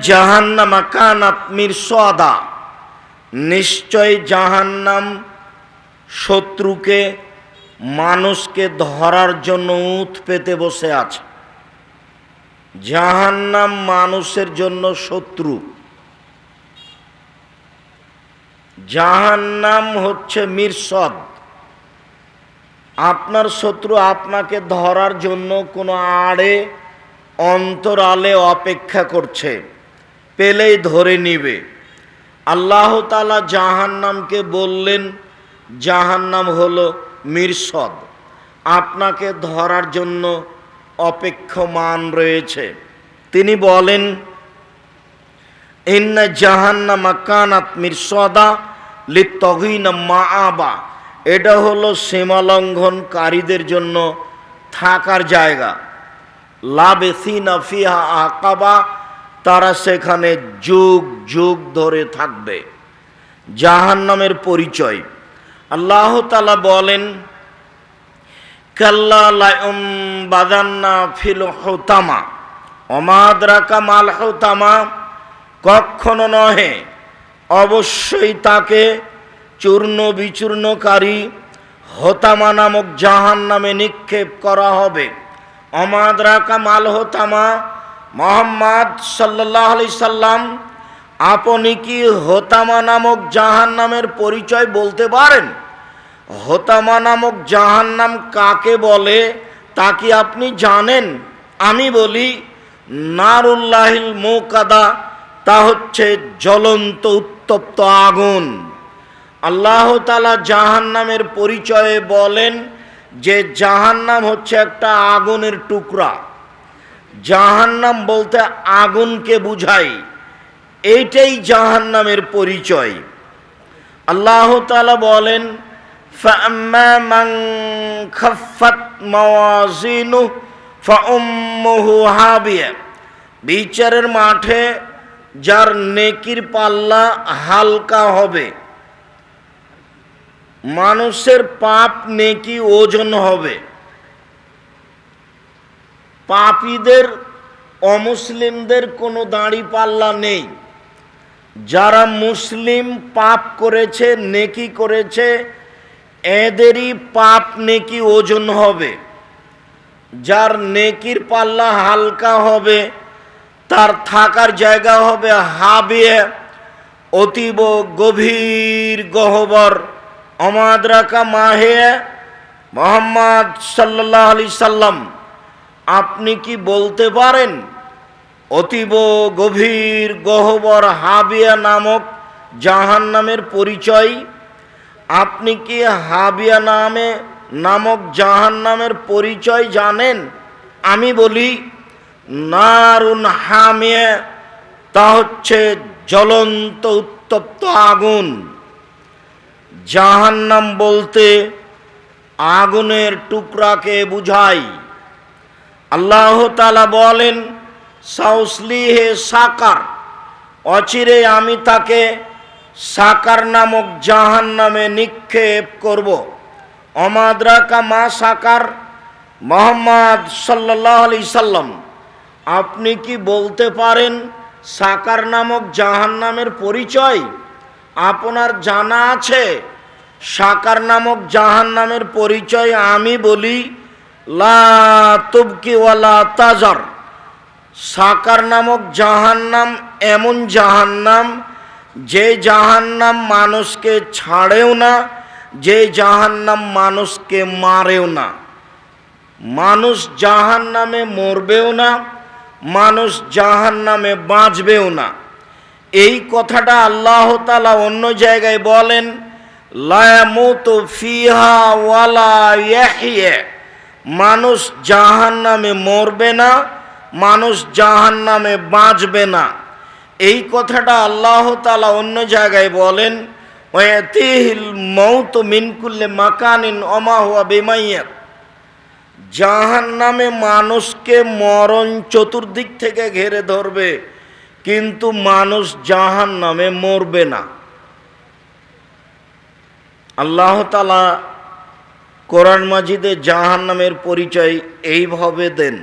জাহান্নামা কানাত মিরসাদা। নিশ্চয় জাহান্নাম শত্রুকে, মানুষকে ধরার জন্য উত পেতে বসে আছে। জাহান্নাম মানুষের জন্য শত্রু। জাহান্নাম হচ্ছে মিরসদ। আপনার শত্রু আপনাকে ধরার জন্য কোনো আড়ে অন্তরালে অপেক্ষা করছে, পেলেই ধরে নিবে। আল্লাহ তালা জাহান্নামকে বললেন, জাহান্নাম হলো মিরসদ। আপনাকে ধরার জন্য অপেক্ষমান রয়েছে। তিনি বলেন, ইন্না জাহান্নামা কানাত মিরসদা লিত্তহিনা মা আবা এটা হলো সীমালঙ্ঘনকারীদের জন্য থাকার জায়গা। লাবেসিনা ফিহা আকাবা, তারা সেখানে যুগ যুগ ধরে থাকবে। জাহান্নামের পরিচয়। আল্লাহ তালা বলেন কাল্লাম বাদান্না ফিল হোতামা অমাদরাকা মাল হোতামা। কখনো নহে, অবশ্যই তাকে চূর্ণ বিচূর্ণকারী হোতামা নামক জাহান নামে নিক্ষেপ করা হবে। অমাদরাকা মাল হোতামা মোহাম্মদ সাল্লাহ আলি সাল্লাম আপনি কি হোতামা নামক জাহান নামের পরিচয় বলতে পারেন? হোতামা নামক জাহান্নাম কাকে বলে তা কি আপনি জানেন? আমি বলি, নারুল্লাহিল মোকাদা, তা হচ্ছে জ্বলন্ত উত্তপ্ত আগুন। আল্লাহ তালা জাহান্নামের পরিচয়ে বলেন যে জাহান্নাম হচ্ছে একটা আগুনের টুকরা। জাহান্নাম বলতে আগুনকে বুঝাই। এইটাই জাহান্নামের পরিচয়। আল্লাহ তালা বলেন বিচারের মাঠে যার নেকির পাল্লা হালকা হবে মানুষের পাপ নেকি ওজন হবে। পাপীদের, অমুসলিমদের কোনো দাঁড়ি পাল্লা নেই। যারা মুসলিম পাপ করেছে, নেকি করেছে, এদেরই পাপ নেকি ওজন হবে। যার নেকির পাল্লা হালকা হবে, তার থাকার জায়গা হবে হাবিয়ে অতীব গভীর গহবর। অমাদ্রাকা মাহে মোহাম্মদ সাল্লাহ আলি সাল্লাম, আপনি কি বলতে পারেন? অতীব গভীর গহবর হাবিয়া নামক জাহান নামের পরিচয়। আপনি কি হাবিয়া নামে নামক জাহান নামের পরিচয় জানেন? আমি বলি, নারুন হামিয়ে, তা হচ্ছে জ্বলন্ত উত্তপ্ত আগুন। জাহান্নাম বলতে আগুনের টুকরাকে বুঝাই। আল্লাহ তালা বলেন, সাউসলিহে সাকার, অচিরে আমি তাকে সাকার নামক জাহান নামে নিক্ষেপ করব। অমাদ্রাকা মা সাকার মোহাম্মদ সাল্লাহ আলি সাল্লাম, আপনি কি বলতে পারেন সাকার নামক জাহান নামের পরিচয়? আপনার জানা আছে সাকার নামক জাহান নামের পরিচয় আমি বলি, লা তুবকিওয়ালা তাজার। সাকার নামক জাহান্নাম এমন জাহান্নাম, যে জাহান্নাম মানুষকে ছাড়েও না, যে জাহান্নাম মানুষকে মারেও না। মানুষ জাহান্নামে মরবেও না, মানুষ জাহান্নামে বাঁচবেও না। এই কথাটা আল্লাহ তালা অন্য জায়গায় বলেন ফিহা ওয়ালা মানুষ জাহান নামে মরবে না, মানুষ জাহান নামে বাঁচবে না। এই কথাটা আল্লাহ তালা অন্য জায়গায় বলেন মৌত মিনকুল্লে মাকানিন অমা হুয়া বেমাইয়াত জাহান নামে মানুষকে মরণ চতুর্দিক থেকে ঘেরে ধরবে। কিন্তু মানুষ জাহান নামে মরবে না। আল্লাহ তালা কোরআন মাজিদে জাহান নামের পরিচয় এইভাবে দেন।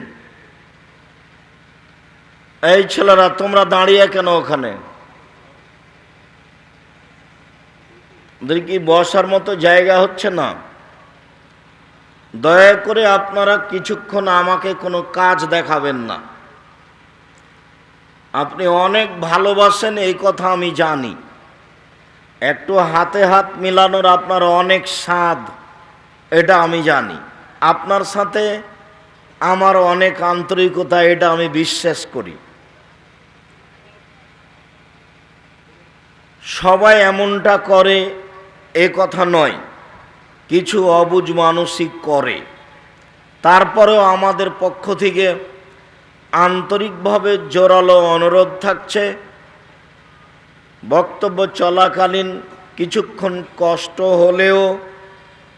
এই ছেলেরা, তোমরা দাঁড়িয়ে কেন ওখানে? ওদের কি বসার মতো জায়গা হচ্ছে না? দয়া করে আপনারা কিছুক্ষণ আমাকে কোনো কাজ দেখাবেন না। আপনি অনেক ভালোবাসেন, এই কথা আমি জানি। একটু হাতে হাত মিলানোর আপনার অনেক স্বাদ, এটা আমি জানি। আপনার সাথে আমার অনেক আন্তরিকতা, এটা আমি বিশ্বাস করি। সবাই এমনটা করে, এ কথা নয়। কিছু অবুজ মানসিক করে। তারপরেও আমাদের পক্ষ থেকে আন্তরিকভাবে জোরালো অনুরোধ থাকছে। বক্তব্য চলাকালীন কিছুক্ষণ কষ্ট হলেও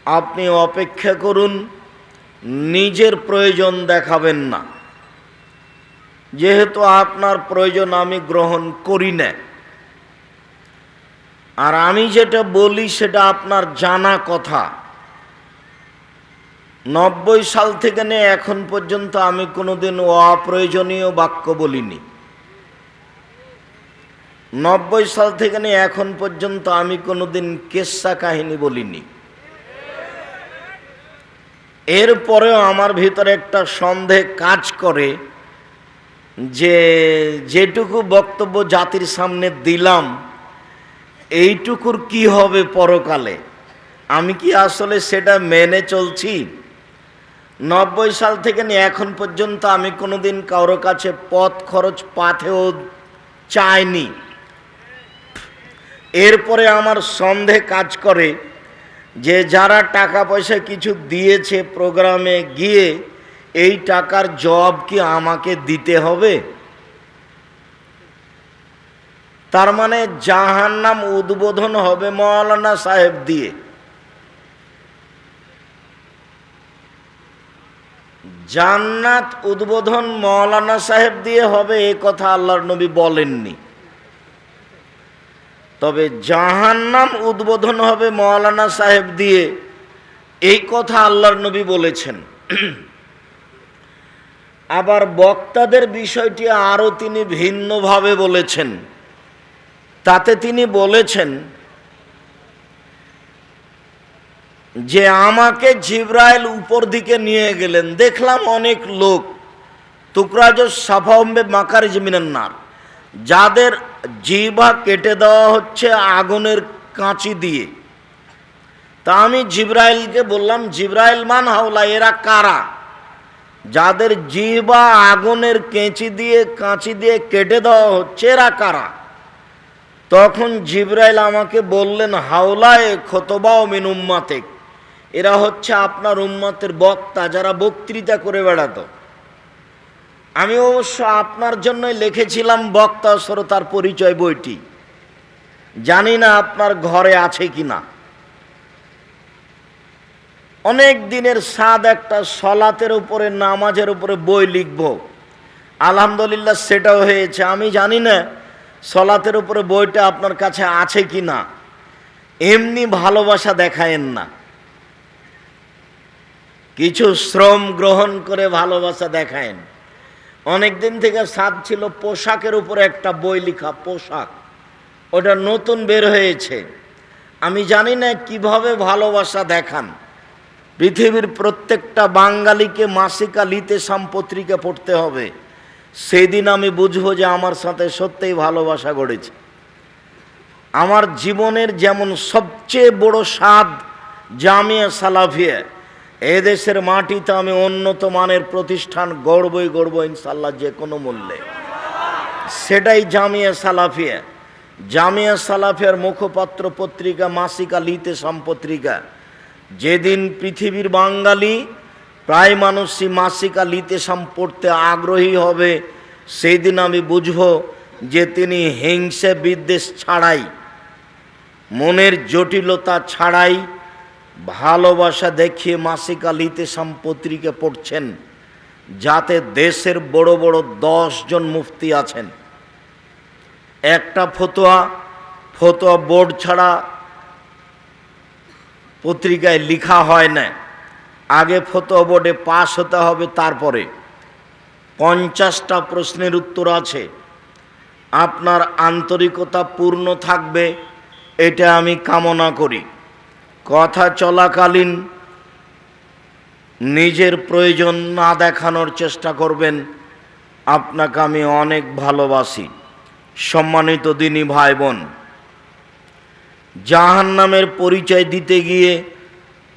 আপনি অপেক্ষা করুন, নিজের প্রয়োজন দেখাবেন না। যেহেতু আপনার প্রয়োজন আমি গ্রহণ করি না। আর আমি যেটা বলি সেটা আপনার জানা কথা। নব্বই সাল থেকে নিয়ে এখন পর্যন্ত আমি কোনোদিন অপ্রয়োজনীয় বাক্য বলিনি। নব্বই সাল থেকে নিয়ে এখন পর্যন্ত আমি কোনোদিন কেসা কাহিনী বলিনি। এরপরেও আমার ভিতরে একটা সন্দেহ কাজ করে যে যেটুকু বক্তব্য জাতির সামনে দিলাম, এইটুকুর কি হবে পরকালে? আমি কি আসলে সেটা মেনে চলছি? নব্বই সাল থেকে নিয়ে এখন পর্যন্ত আমি কোনোদিন কারও কাছে পথ খরচ পাথেও চাইনি। এরপরে আমার সন্দেহ কাজ করে যে যারা টাকা পয়সা কিছু দিয়েছে প্রোগ্রামে গিয়ে এই টাকার জব কি আমাকে দিতে হবে? তার মানে জাহান নাম উদ্বোধন হবে মৌলানা সাহেব দিয়ে। জান্নাত উদ্বোধন মৌলানা সাহেব দিয়ে হবে এ কথা আল্লাহর নবী বলেননি। তবে জাহান্নাম উদ্বোধন হবে মৌলানা সাহেব দিয়ে, এই কথা আল্লাহর নবী বলেছেন। আবার বক্তাদের বিষয়টি আরও তিনি ভিন্নভাবে বলেছেন। তাতে তিনি বলেছেন যে আমাকে জিব্রাইল উপর দিকে নিয়ে গেলেন, দেখলাম অনেক লোক। তুকরাজ সাফাম্বে মাকার জমিনান্নার যাদের জিভা কেটে দেওয়া হচ্ছে আগুনের কাঁচি দিয়ে। তা আমি জিব্রাইলকে বললাম, জিব্রাইল মান হাওলা, এরা কারা? যাদের জিহবা আগুনের কেঁচি দিয়ে, কাঁচি দিয়ে কেটে দেওয়া হচ্ছে, এরা কারা? তখন জিব্রাইল আমাকে বললেন, হাওলায় খতবাও মিন উম্মাতে এরা হচ্ছে আপনার উম্মাতের বক্তা যারা বক্তৃতা করে বেড়াতো। আমি অবশ্য আপনার জন্যই লিখেছিলাম বক্তা শ্রোতার পরিচয় বইটি। জানি না আপনার ঘরে আছে কি না অনেক দিনের স্বাদ একটা সলাতের উপরে, নামাজের উপরে বই লিখব। আলহামদুলিল্লাহ সেটাও হয়েছে। আমি জানি না সলাতের উপরে বইটা আপনার কাছে আছে কি না এমনি ভালোবাসা দেখায়েন না। কিছু শ্রম গ্রহণ করে ভালোবাসা দেখায়েন। অনেক দিন থেকে সাদ ছিল পোশাকের উপরে একটা বই লেখা, পোশাক। ওটা নতুন বের হয়েছে। আমি জানি না কীভাবে ভালোবাসা দেখান। পৃথিবীর প্রত্যেকটা বাঙালিকে, মাসিকা, লিতে পত্রিকা পড়তে হবে। সেই দিন আমি বুঝব যে আমার সাথে সত্যিই ভালোবাসা গড়েছে। আমার জীবনের যেমন সবচেয়ে বড় স্বাদ জামিয়া সালাফিয়া এদেশের মাটিতে আমি উন্নত মানের প্রতিষ্ঠান গড়বই গড়ব ইনশাল্লাহ যে কোনো মূল্যে। সেটাই জামিয়া সালাফিয়া। জামিয়া সালাফিয়ার মুখপাত্র পত্রিকা মাসিকা লিতে সম্পত্রিকা। যেদিন পৃথিবীর বাঙালি প্রায় মানুষই মাসিকা লিতে পড়তে আগ্রহী হবে সেই দিন আমি বুঝব যে তিনি হিংসে বিদ্বেষ ছাড়াই, মনের জটিলতা ছাড়াই ভালোবাসা দেখিয়ে মাসিকা লিতে সাম পত্রিকা পড়ছেন, যাতে দেশের বড় বড় জন মুফতি আছেন। একটা ফতোয়া ফতোয়া বোর্ড ছাড়া পত্রিকায় লিখা হয় না। আগে ফতোয়া বোর্ডে পাশ হতে হবে তারপরে। পঞ্চাশটা প্রশ্নের উত্তর আছে। আপনার আন্তরিকতা পূর্ণ থাকবে, এটা আমি কামনা করি। কথা চলাকালীন নিজের প্রয়োজন না দেখানোর চেষ্টা করবেন। আপনাকে আমি অনেক ভালোবাসি। সম্মানিত দিনী ভাই বোন জাহান নামের পরিচয় দিতে গিয়ে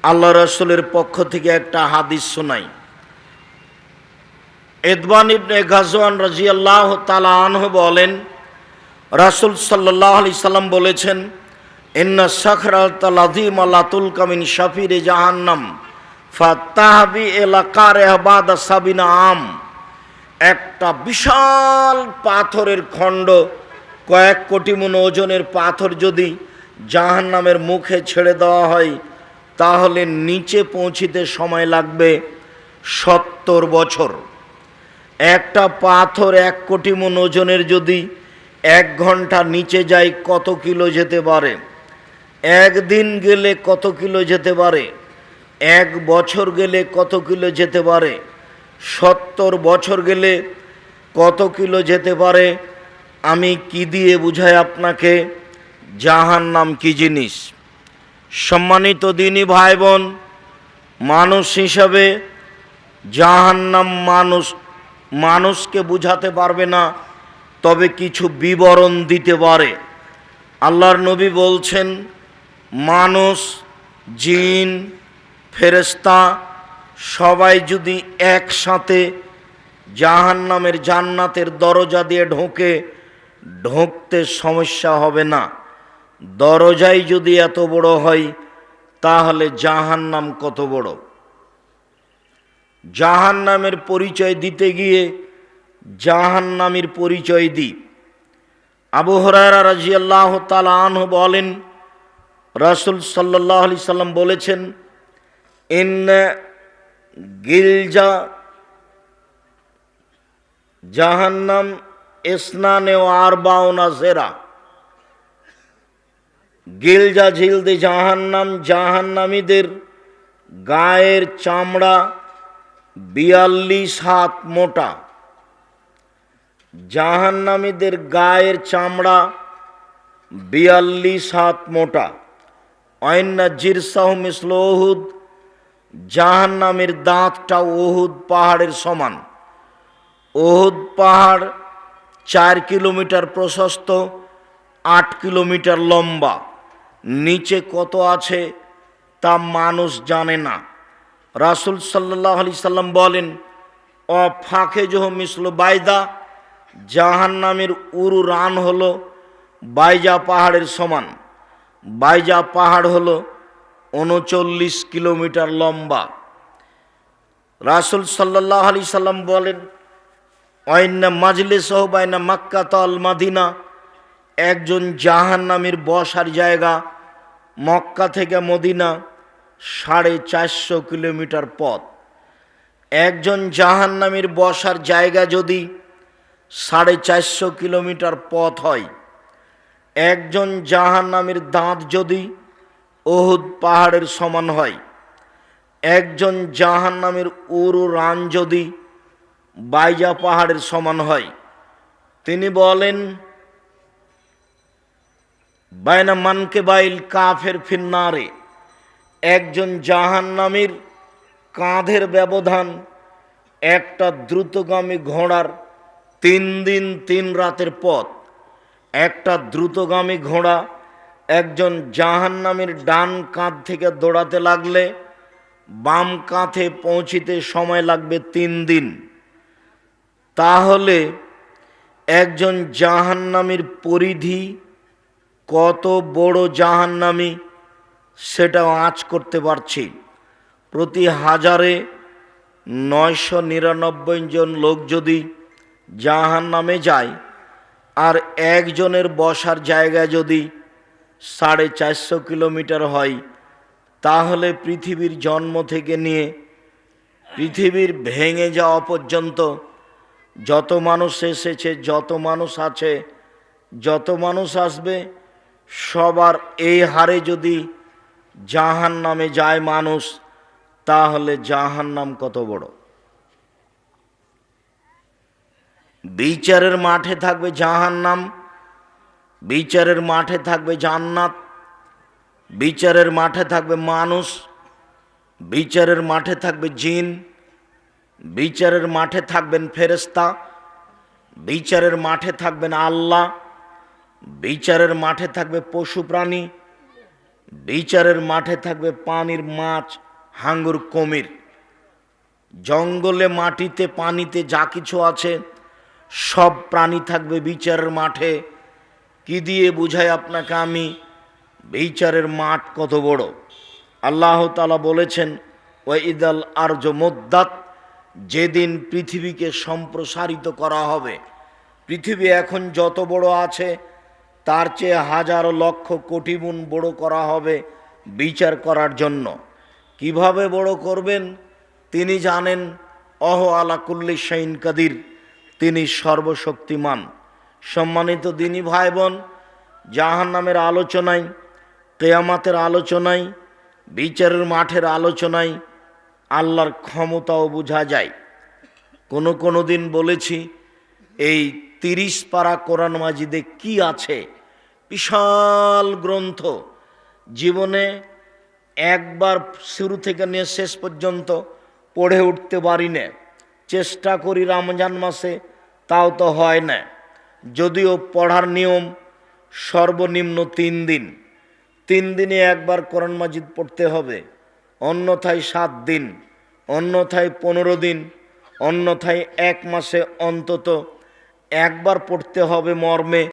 আল্লাহ রসুলের পক্ষ থেকে একটা হাদিস শোনাই। এদবান ইবনে গাজওয়ান রাজিয়াল্লাহ তালা আনহ বলেন, রাসুল সাল্লাহ আলি সাল্লাম বলেছেন ইন্না সখরাতিম আল্লাতুল কামিন শাফিরে জাহান্নাম ফাতাহাবি এলাকার এহবাদ সাবিনা আম। একটা বিশাল পাথরের খণ্ড, কয়েক কোটি মন ওজনের পাথর যদি জাহান্নামের মুখে ছেড়ে দেওয়া হয়, তাহলে নিচে পৌঁছিতে সময় লাগবে সত্তর বছর। একটা পাথর এক কোটি মন ওজনের যদি এক ঘণ্টা নিচে যায়, কত কিলো যেতে পারে? একদিন গেলে কত কিলো যেতে পারে? এক বছর গেলে কত কিলো যেতে পারে? সত্তর বছর গেলে কত কিলো যেতে পারে? আমি কি দিয়ে বুঝাই আপনাকে? জাহান নাম কি জিনিস? সম্মানিত দিনী ভাই বোন মানুষ হিসাবে জাহান্নাম মানুষ, মানুষকে বুঝাতে পারবে না, তবে কিছু বিবরণ দিতে পারে। আল্লাহর নবী বলছেন মানুষ, জিন ফেরেস্তা সবাই যদি একসাথে জাহান্নামের জান্নাতের দরজা দিয়ে ঢোকে, ঢুকতে সমস্যা হবে না। দরজাই যদি এত বড় হয়, তাহলে জাহান্নাম কত বড়? জাহান্নামের পরিচয় দিতে গিয়ে জাহান্নামের পরিচয় দিই। আবু হরারা রাজিয়াল্লাহ তালা আনহু বলেন রাসুল সাল্লাহ আলি সাল্লাম বলেছেন ইন গিলজা, জাহান্নাম, ইসনানে ও আর বাউনা জেরা। গিলজা ঝিলদে জাহান্নাম, জাহান্নামীদের গায়ের চামড়া বিয়াল্লিশ হাত মোটা। জাহান্নামীদের গায়ের চামড়া বিয়াল্লিশ হাত মোটা। অন্যা জিরসাহ মিসল ওহুদ জাহান্নামের দাঁতটা ওহুদ পাহাড়ের সমান। ওহুদ পাহাড় চার কিলোমিটার প্রশস্ত, আট কিলোমিটার লম্বা। নিচে কত আছে তা মানুষ জানে না। রাসুল সাল্লাহ আলি সাল্লাম বলেন, অ ফাঁকে জহ মিসল বাইদা জাহান নামের উরু রান হলো বাইজা পাহাড়ের সমান। বাইজা পাহাড় হলো উনচল্লিশ কিলোমিটার লম্বা। রাসুল সাল্লাহ আলি সাল্লাম বলেন অন্যা মাজলে সহ বাইনা মাক্কা তল মাদিনা। একজন জাহান নামের বসার জায়গা মক্কা থেকে মদিনা সাড়ে চারশো কিলোমিটার পথ। একজন জাহান নামের বসার জায়গা যদি সাড়ে চারশো কিলোমিটার পথ হয় একজন জাহান নামের দাঁত যদি ওহুদ পাহাড়ের সমান হয়, একজন জাহান নামের উরু রান যদি বাইজা পাহাড়ের সমান হয়, তিনি বলেন বায়না মানকে বাইল কাফের ফিন্নারে। একজন জাহান্নামীর কাঁধের ব্যবধান একটা দ্রুতগামী ঘোড়ার তিন দিন তিন রাতের পথ। একটা দ্রুতগামী ঘোড়া একজন জাহান্নামীর ডান কাঁধ থেকে দৌড়াতে লাগলে বাম কাঁধে পৌঁছিতে সময় লাগবে তিন দিন। তাহলে একজন জাহান্নামীর পরিধি কত বড় জাহান্নামী সেটাও আঁচ করতে পারছি। প্রতি হাজারে নয়শো নিরানব্বই জন লোক যদি জাহান নামে যায় আর একজনের বসার জায়গা যদি সাড়ে চারশো কিলোমিটার হয়, তাহলে পৃথিবীর জন্ম থেকে নিয়ে পৃথিবীর ভেঙে যাওয়া পর্যন্ত যত মানুষ এসেছে, যত মানুষ আছে, যত মানুষ আসবে, সবার এই হারে যদি জাহান নামে যায় মানুষ, তাহলে জাহান নাম কত বড়? বিচারের মাঠে থাকবে জাহান্নাম, বিচারের মাঠে থাকবে জান্নাত, বিচারের মাঠে থাকবে মানুষ, বিচারের মাঠে থাকবে জিন, বিচারের মাঠে থাকবেন ফেরেস্তা বিচারের মাঠে থাকবেন আল্লাহ, বিচারের মাঠে থাকবে পশু প্রাণী, বিচারের মাঠে থাকবে পানির মাছ, হাঙ্গুর কুমির। জঙ্গলে, মাটিতে, পানিতে যা কিছু আছে সব প্রাণী থাকবে বিচারের মাঠে। কি দিয়ে বুঝাই আপনাকে আমি? বিচারের মাঠ কত বড়? আল্লাহ তালা বলেছেন ও ইদাল আর্য মোদ্দাত যেদিন পৃথিবীকে সম্প্রসারিত করা হবে। পৃথিবী এখন যত বড় আছে, তার চেয়ে হাজারো লক্ষ কোটি গুণ বড় করা হবে বিচার করার জন্য। কীভাবে বড় করবেন? তিনি জানেন, অহ আলা কুল্লি শাইন কাদির তিনি সর্বশক্তিমান। সম্মানিত দিনী ভাই বোন জাহান নামের আলোচনায়, কেয়ামাতের আলোচনায়, বিচারের মাঠের আলোচনায় আল্লাহর ক্ষমতাও বোঝা যায়। কোনো কোনো দিন বলেছি, এই তিরিশ পারা কোরআন মাজিদে কি আছে? বিশাল গ্রন্থ। জীবনে একবার শুরু থেকে নিয়ে শেষ পর্যন্ত পড়ে উঠতে পারি না চেষ্টা করি রমজান মাসে, তাও তো হয় না। যদিও পড়ার নিয়ম সর্বনিম্ন তিন দিন। তিন দিনে একবার করণ মাজিদ পড়তে হবে। অন্যথায় সাত দিন, অন্যথায় পনেরো দিন, অন্যথায় এক মাসে অন্তত একবার পড়তে হবে মর্মে।